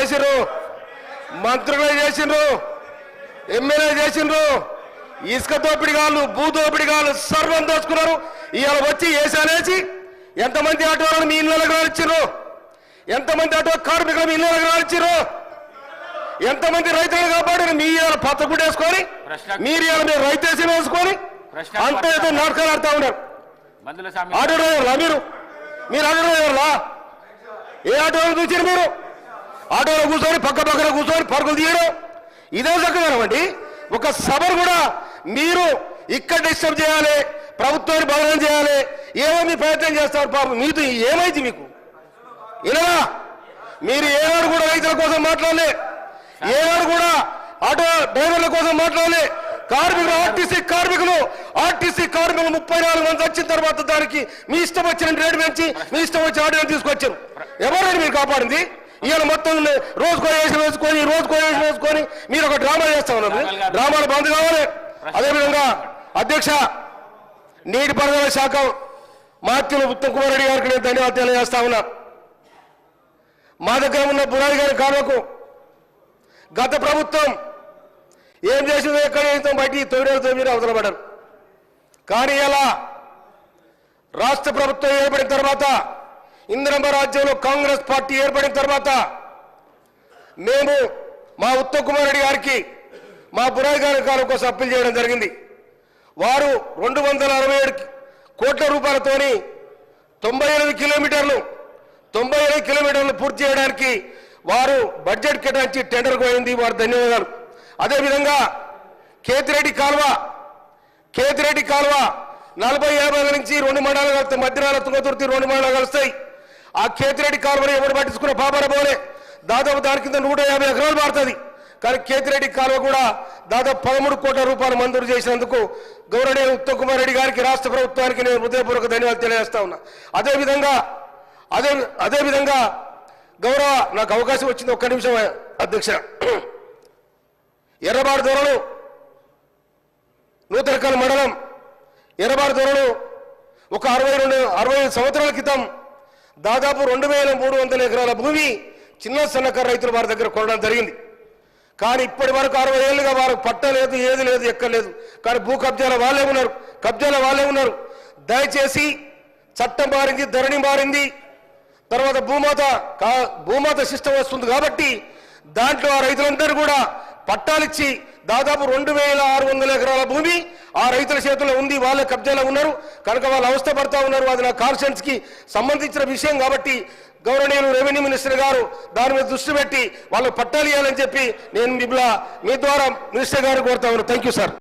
చేసిండ్రు. మంత్రులు చేసిండ్రు. ఎమ్మెల్యే చేసిండ్రు. ఇసుక దోపిడి కాళ్ళు భూ దోపిడి కాళ్ళు సర్వం దోచుకున్నారు. ఇవాళ వచ్చి ఏసానేసి ఎంతమంది ఆటోలను మీ ఇళ్ళకి రానిచ్చారు ఎంతమంది ఆటో కార్మికులు మీ ఇళ్ళకి రానిచ్చారు ఎంతమంది రైతులు కాపాడారు మీ ఇవాళ పచ్చ గుడ్డ వేసుకొని మీరు ఇవాళ మీరు రైతేసి వేసుకొని అంత ఏదో నాటకాలు ఆడుతూ ఉన్నారు. ఆటో డ్రైవర్లా మీరు? మీరు ఆటో డ్రైవర్లా? ఏ ఆటోలో చూసారు మీరు? ఆటోలో కూర్చొని పక్క పక్కన కూర్చొని పరుగులు తీయడం. ఇదే చక్కదనం అండి. ఒక సభను కూడా మీరు ఇక్కడ డిస్టర్బ్ చేయాలి ప్రభుత్వాన్ని బదనం చేయాలి ఏమో మీ ప్రయత్నం చేస్తారు పాపం. మీతో ఏమైంది మీకు? ఇలా మీరు ఏనాడు కూడా రైతుల కోసం మాట్లాడలే. ఏనాడు కూడా ఆటో డ్రైవర్ల కోసం మాట్లాడలే. కార్మికులు ఆర్టీసీ కార్మికులు ఆర్టీసీ కార్మికులు ముప్పై నాలుగు మంది వచ్చిన తర్వాత దానికి మీ ఇష్టం వచ్చిన రేటు పెంచి మీ ఇష్టం వచ్చిన ఆర్డర్ తీసుకొచ్చారు. ఎవరైనా మీరు కాపాడింది? ఇవాళ మొత్తం రోజుకో వేసి వేసుకొని రోజుకో వేసి వేసుకొని మీరు ఒక డ్రామా చేస్తా ఉన్నారు. డ్రామాలు బంద్ కావాలి. అదేవిధంగా అధ్యక్ష నీటిపారుదల శాఖ మాత్యులు ఉత్తమ్ కుమార్ రెడ్డి గారికి నేను ధన్యవాదాలు తెలియజేస్తా ఉన్నా. మా దగ్గర ఉన్న బురాది గారి కాలువకు గత ప్రభుత్వం ఏం చేసిందో ఎక్కడ చేస్తాం బయటికి తొమ్మిది తొమ్మిది అవతల పడ్డారు కానీ ఇలా రాష్ట్ర ప్రభుత్వం ఏర్పడిన తర్వాత ఇందిరమ్మ రాజ్యంలో కాంగ్రెస్ పార్టీ ఏర్పడిన తర్వాత మేము మా ఉత్తమ్ కుమార్ రెడ్డి గారికి మా బురాది గారి కాలం కోసం అప్పీల్ చేయడం జరిగింది. వారు రెండు వందల అరవై ఏడు కోట్ల రూపాయలతోని తొంభై ఎనిమిది కిలోమీటర్లు తొంభై ఎనిమిది కిలోమీటర్లు పూర్తి చేయడానికి వారు బడ్జెట్ కేటాయించి టెండర్ పోయింది వారు ధన్యవాదాలు. అదేవిధంగా కేతిరెడ్డి కాల్వ కేతిరెడ్డి కాల్వ నలభై యాభై నుంచి రెండు మండలాలు కలుస్తాయి మధ్యనాల తుంగతుర్తి రెండు మండలాలు కలుస్తాయి. కేతిరెడ్డి కాలువని ఎవరు పట్టించుకున్న పాపర పోలే దాదాపు దాని కింద నూట యాభై ఎకరాలు మారుతుంది. కానీ కేతిరెడ్డి కాలువ కూడా దాదాపు పదమూడు కోట్ల రూపాయలు మంజూరు చేసినందుకు గౌరవనీయ ఉత్తమ్ కుమార్ రెడ్డి గారికి రాష్ట్ర ప్రభుత్వానికి నేను హృదయపూర్వక ధన్యవాదాలు తెలియజేస్తా ఉన్నా. అదేవిధంగా అదే అదేవిధంగా గౌరవ నాకు అవకాశం వచ్చింది ఒక్క నిమిషం అధ్యక్ష. ఎర్రబాడు ధరలు నూతనకల్ మండలం. ఎర్రబాడు ధరలు ఒక అరవై రెండు అరవై సంవత్సరాల క్రితం దాదాపు రెండు వేల మూడు వందల ఎకరాల భూమి చిన్న సన్నకారు రైతులు వారి దగ్గర కొనడం జరిగింది. కానీ ఇప్పటి వరకు అరవై ఏళ్ళుగా వారు పట్ట లేదు ఏది లేదు ఎక్కలేదు కానీ భూ కబ్జాల వాళ్ళే ఉన్నారు. కబ్జాల వాళ్ళే ఉన్నారు. దయచేసి చట్టం మారింది ధరణి మారింది. తర్వాత భూమాత కా- భూమాత సిస్టమ్ వస్తుంది కాబట్టి దాంట్లో ఆ రైతులందరూ కూడా పట్టాలిచ్చి దాదాపు రెండు వేల ఆరు వందల ఎకరాల భూమి ఆ రైతుల చేతుల్లో ఉంది వాళ్ళ కబ్జాలో ఉన్నారు. కనుక వాళ్ళు అవస్థ పడతా ఉన్నారు. అది నా కాన్షియన్స్కి సంబంధించిన విషయం కాబట్టి గౌరవనీయులు రెవెన్యూ మినిస్టర్ గారు దాని మీద దృష్టి పెట్టి వాళ్ళు పట్టాలు ఇవ్వాలని చెప్పి నేను మిమ్మల్ని మీ ద్వారా మినిస్టర్ గారు కోరుతా ఉన్నాను. Thank you sir